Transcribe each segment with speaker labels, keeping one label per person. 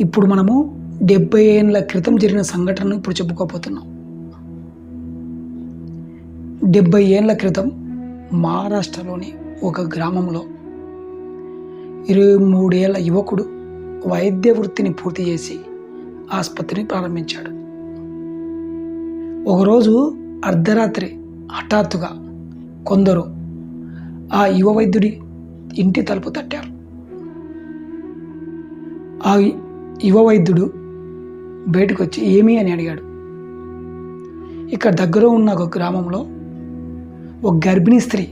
Speaker 1: ఇప్పుడు మనము డెబ్బై ఏళ్ళ క్రితం జరిగిన సంఘటనను ఇప్పుడు చెప్పుకోబోతున్నాం. డెబ్బై ఏళ్ళ క్రితం మహారాష్ట్రలోని ఒక గ్రామంలో ఇరవై మూడేళ్ళ యువకుడు వైద్య వృత్తిని పూర్తి చేసి ఆసుపత్రిని ప్రారంభించాడు. ఒకరోజు అర్ధరాత్రి హఠాత్తుగా కొందరు ఆ యువ వైద్యుడి ఇంటి తలుపు తట్టారు. ఆ యువ వైద్యుడు బయటకు వచ్చి ఏమి? అని అడిగాడు. ఇక్కడ దగ్గర ఉన్న ఒక గ్రామంలో ఒక గర్భిణీ స్త్రీ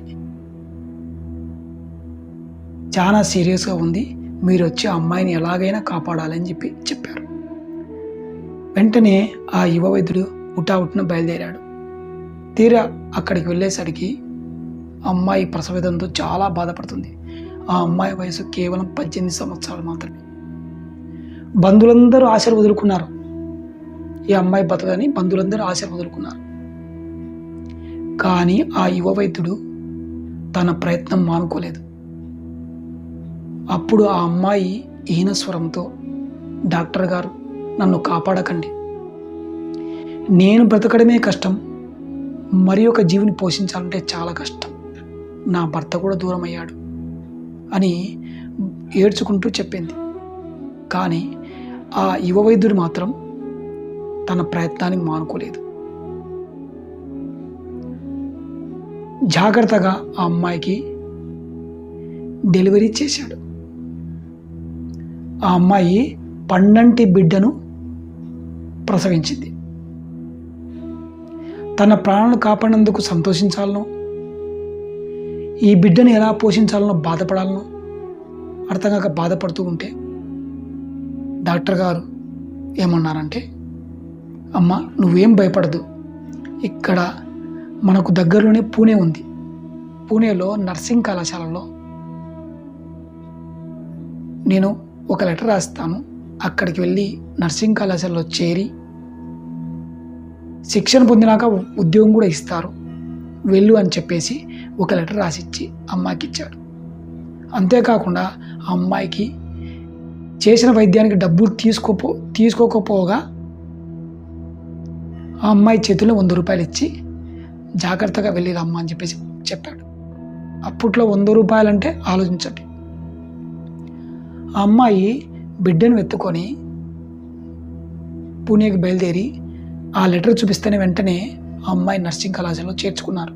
Speaker 1: చాలా సీరియస్గా ఉంది. మీరు వచ్చి ఆ అమ్మాయిని ఎలాగైనా కాపాడాలని చెప్పి చెప్పారు. వెంటనే ఆ యువ వైద్యుడు ఉటావుట్న బయలుదేరాడు. తీరా అక్కడికి వెళ్ళేసరికి ఆ అమ్మాయి ప్రసవేదంతో చాలా బాధపడుతుంది. ఆ అమ్మాయి వయసు కేవలం పద్దెనిమిది సంవత్సరాలు మాత్రమే. బంధువులందరూ ఆశలు వదులుకున్నారు. ఈ అమ్మాయి బతకని బంధువులందరూ ఆశలు వదులుకున్నారు. కానీ ఆ యువ వైద్యుడు తన ప్రయత్నం మానుకోలేదు. అప్పుడు ఆ అమ్మాయి ఈనస్వరంతో డాక్టర్ గారు నన్ను కాపాడకండి. నేను బ్రతకడమే కష్టం. మరి ఒక జీవిని పోషించాలంటే చాలా కష్టం. నా భర్త కూడా దూరం అయ్యాడు అని ఏడ్చుకుంటూ చెప్పింది. కానీ ఆ యువ వైద్యుడు మాత్రం తన ప్రయత్నానికి మానుకోలేదు. జాగ్రత్తగా ఆ అమ్మాయికి డెలివరీ చేశాడు. ఆ అమ్మాయి పన్నంటి బిడ్డను ప్రసవించింది. తన ప్రాణాలను కాపాడినందుకు సంతోషించాలనో ఈ బిడ్డను ఎలా పోషించాలనో బాధపడాలనో అర్థం కాక బాధపడుతూ ఉంటే డాక్టర్ గారు ఏమన్నారంటే అమ్మ నువ్వేం భయపడదు. ఇక్కడ మనకు దగ్గరలోనే పూణే ఉంది. పూణేలో నర్సింగ్ కళాశాలలో నేను ఒక లెటర్ రాస్తాను. అక్కడికి వెళ్ళి నర్సింగ్ కళాశాలలో చేరి శిక్షణ పొందినాక ఉద్యోగం కూడా ఇస్తారు. వెళ్ళు అని చెప్పేసి ఒక లెటర్ రాసిచ్చి అమ్మాయికి ఇచ్చాడు అంతేకాకుండా ఆ అమ్మాయికి చేసిన వైద్యానికి డబ్బులు తీసుకోపో తీసుకోకపోగా ఆ అమ్మాయి చేతిలో వంద రూపాయలు ఇచ్చి జాగ్రత్తగా వెళ్ళిరమ్మ అని చెప్పేసి చెప్పాడు. అప్పట్లో వంద రూపాయలు అంటే ఆలోచించండి. ఆ అమ్మాయి బిడ్డను ఎత్తుకొని పూణేకి బయలుదేరి ఆ లెటర్ చూపిస్తేనే వెంటనే ఆ అమ్మాయి నర్సింగ్ కళాశాలలో చేర్చుకున్నారు.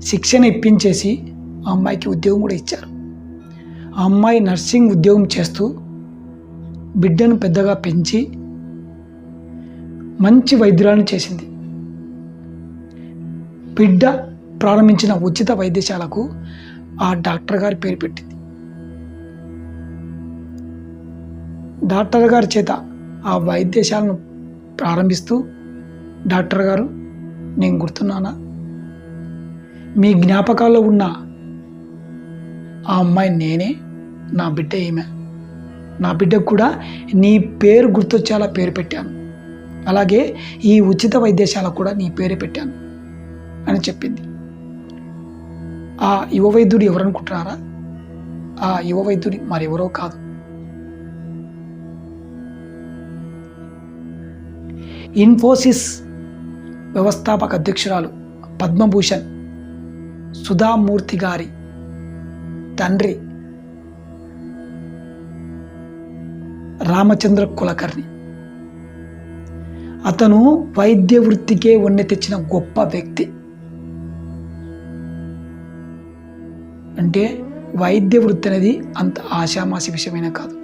Speaker 1: శిక్షణ ఇప్పించేసి ఆ అమ్మాయికి ఉద్యోగం కూడా ఇచ్చారు. ఆ అమ్మాయి నర్సింగ్ ఉద్యోగం చేస్తూ బిడ్డను పెద్దగా పెంచి మంచి వైద్యురాలను చేసింది. బిడ్డ ప్రారంభించిన ఉచిత వైద్యశాలకు ఆ డాక్టర్ గారి పేరు పెట్టింది. డాక్టర్ గారి చేత ఆ వైద్యశాలను ప్రారంభిస్తూ డాక్టర్ గారు నేను గుర్తున్నానా? మీ జ్ఞాపకాల్లో ఉన్న ఆ అమ్మాయి నేనే నా బిడ్డ ఈమె. నా బిడ్డకు కూడా నీ పేరు గుర్తొచ్చేలా పేరు పెట్టాను. అలాగే ఈ ఉచిత వైద్యశాలకు కూడా నీ పేరే పెట్టాను అని చెప్పింది. ఆ యువ వైద్యుడు ఎవరనుకుంటున్నారా? ఆ యువ వైద్యుడి మరెవరో కాదు. ఇన్ఫోసిస్ వ్యవస్థాపక అధ్యక్షురాలు పద్మభూషణ్ సుధామూర్తి గారి తండ్రి రామచంద్ర కులకర్ణి. అతను వైద్య వృత్తికే వన్నె తెచ్చిన గొప్ప వ్యక్తి. అంటే వైద్య వృత్తి అనేది అంత ఆశామాసి విషయమైన కాదు.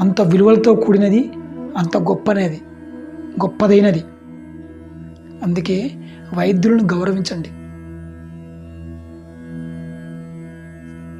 Speaker 1: అంత విలువలతో కూడినది అంత గొప్పనేది గొప్పదైనది. అందుకే వైద్యులను గౌరవించండి.